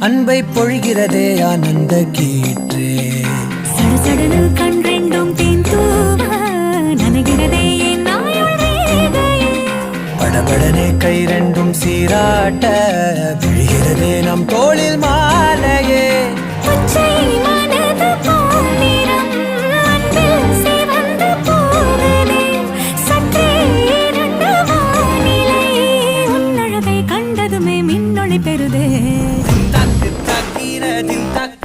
அன்பை பொழிகிறதே ஆனந்த கீற்றே. சடசடனு கண் ரெண்டும் தீந்தூவ நனைகிறதே படபடனே கை ரெண்டும் சீராட்ட விழுகிறதே நம் தோளில் மாலையே. பெறுதே. din tak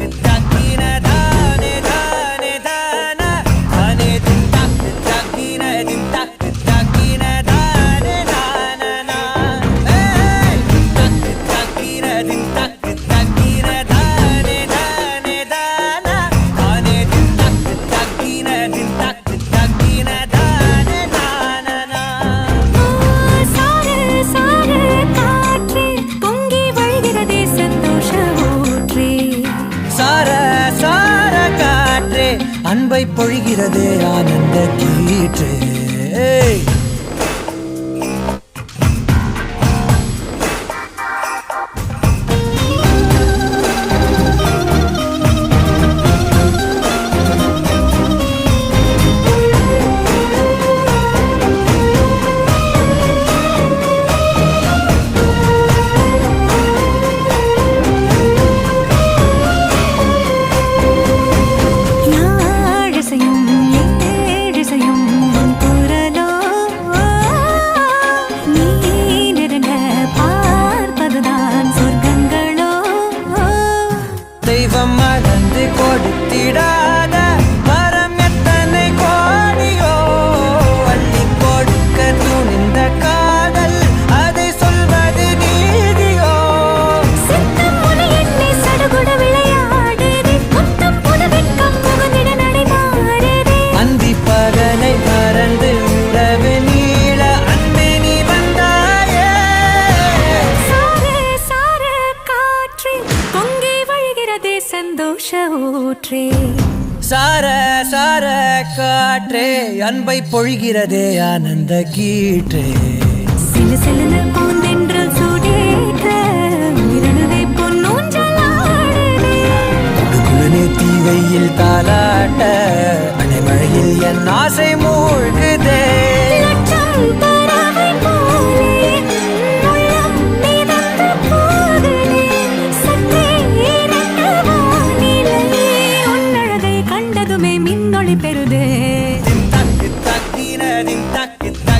அன்பை பொழிகிறதே ஆனந்த கீற்று. கொடுத்திட. சந்தோஷ ஊற்றே சார சார காற்றே அன்பை பொழிகிறதே ஆனந்த கீற்றே. சிலு சிலுன பூந்த pwedeng takit na